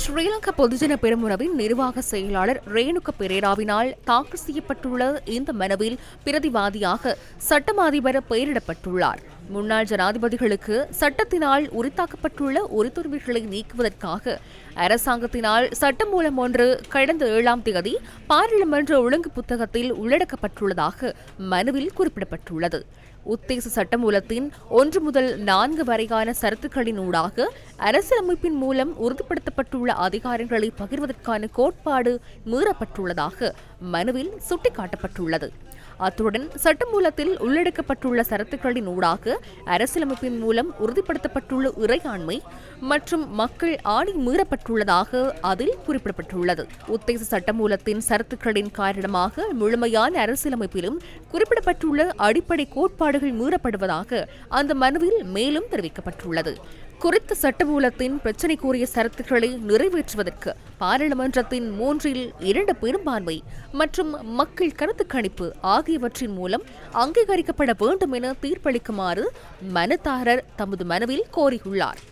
ஸ்ரீலங்கா பொதுஜன பெருமுறவின் நிர்வாக செயலாளர் ரேணுக பெரேராவினால் தாக்கல் செய்யப்பட்டுள்ள இந்த மனுவில் பிரதிவாதியாக சட்டமாதிபர் பெயரிடப்பட்டுள்ளார். முன்னாள் ஜனாதிபதிகளுக்கு சட்டத்தினால் உரித்தாக்கப்பட்டுள்ள உரித்துரிமைகளை நீக்குவதற்காக அரசாங்கத்தினால் சட்டமூலம் ஒன்று கடந்த ஏழாம் தேதி பாராளுமன்ற ஒழுங்கு புத்தகத்தில் உள்ளடக்கப்பட்டுள்ளதாக மனுவில் குறிப்பிடப்பட்டுள்ளது. உத்தேச சட்டமூலத்தின் ஒன்று முதல் நான்கு வரையான சரத்துக்களின் ஊடாக அரசியலமைப்பின் மூலம் உறுதிப்படுத்தப்பட்டுள்ள அதிகாரங்களை பகிர்வதற்கான கோட்பாடு மீறப்பட்டுள்ளதாக மனுவில் சுட்டிக்காட்டப்பட்டுள்ளது. அத்துடன் சட்டமூலத்தில் உள்ளடக்கப்பட்டுள்ள சரத்துக்களின் ஊடாக அரசியலமைப்பின் மூலம் உறுதிப்படுத்தப்பட்டுள்ள இறையாண்மை மற்றும் மக்கள் ஆணை மீறப்பட்டுள்ளதாக அதில் குறிப்பிடப்பட்டுள்ளது. உத்தேச சட்டமூலத்தின் சரத்துக்களின் காரணமாக முழுமையான அரசியலமைப்பிலும் குறிப்பிடப்பட்டுள்ள அடிப்படை கோட்பாடுகள் மீறப்படுவதாக அந்த மனுவில் மேலும் தெரிவிக்கப்பட்டுள்ளது. குறித்த சட்டமூலத்தின் பிரச்சினைக்குரிய சரத்துக்களை நிறைவேற்றுவதற்கு பாராளுமன்றத்தின் மூன்றில் இரண்டு பெரும்பான்மை மற்றும் மக்கள் கருத்து கணிப்பு ஆகியவற்றின் மூலம் அங்கீகரிக்கப்பட வேண்டும் என தீர்ப்பளிக்குமாறு மனுதாரர் தமது மனுவில் கோரியுள்ளார்.